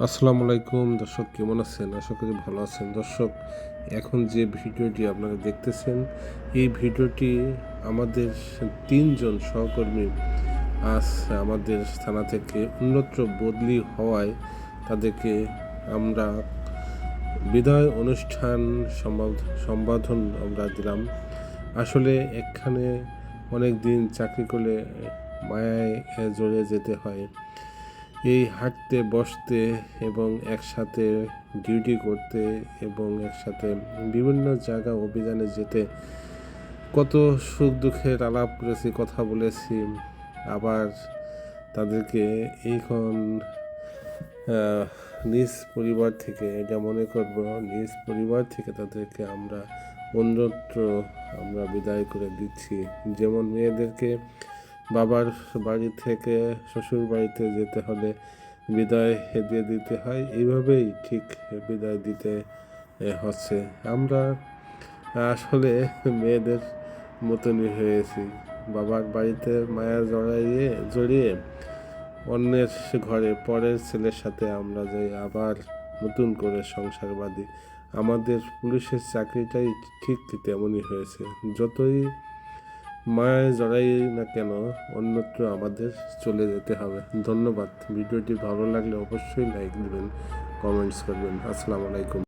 আসসালামু আলাইকুম। দর্শক, কেমন আছেন? আশা করি ভালো আছেন। দর্শক, এখন যে ভিডিওটি আপনারা দেখতেছেন, এই ভিডিওটি আমাদের তিনজন সহকর্মী আজ আমাদের থানা থেকে অন্যত্র বদলি হওয়ায় তাদেরকে আমরা বিদায় অনুষ্ঠান সম্বোধন আমরা দিলাম। আসলে এখানে অনেক দিন চাকরি করলে মায়ায় জড়িয়ে যেতে হয়। এই হাঁটতে, বসতে এবং একসাথে ডিউটি করতে এবং একসাথে বিভিন্ন জায়গা অভিযানে যেতে কত সুখ দুঃখের আলাপ করেছি, কথা বলেছি। আবার তাদেরকে এইখন নিজ পরিবার থেকে, এটা মনে করব, নিজ পরিবার থেকে তাদেরকে আমরা অন্যত্র আমরা বিদায় করে দিচ্ছি। যেমন মেয়েদেরকে বাবার বাড়ি থেকে শ্বশুর বাড়িতে যেতে হলে বিদায় দিয়ে দিতে হয়। এইভাবেই ঠিক বিদায় দিতে হচ্ছে। আমরা আসলে মেয়েদের মতনই হয়েছি। বাবার বাড়িতে মায়া জড়াইয়ে, জড়িয়ে অন্যের ঘরে পরের ছেলের সাথে আমরা যাই, আবার নতুন করে সংসার আমাদের পুলিশের চাকরিটাই ঠিক তেমনই হয়েছে। যতই মায়ায় জড়াই না কেন অন্যত্র আমাদের চলে যেতে হবে। ধন্যবাদ। ভিডিওটি ভালো লাগলে অবশ্যই লাইক দেবেন কমেন্টস করবেন। আসসালামু আলাইকুম।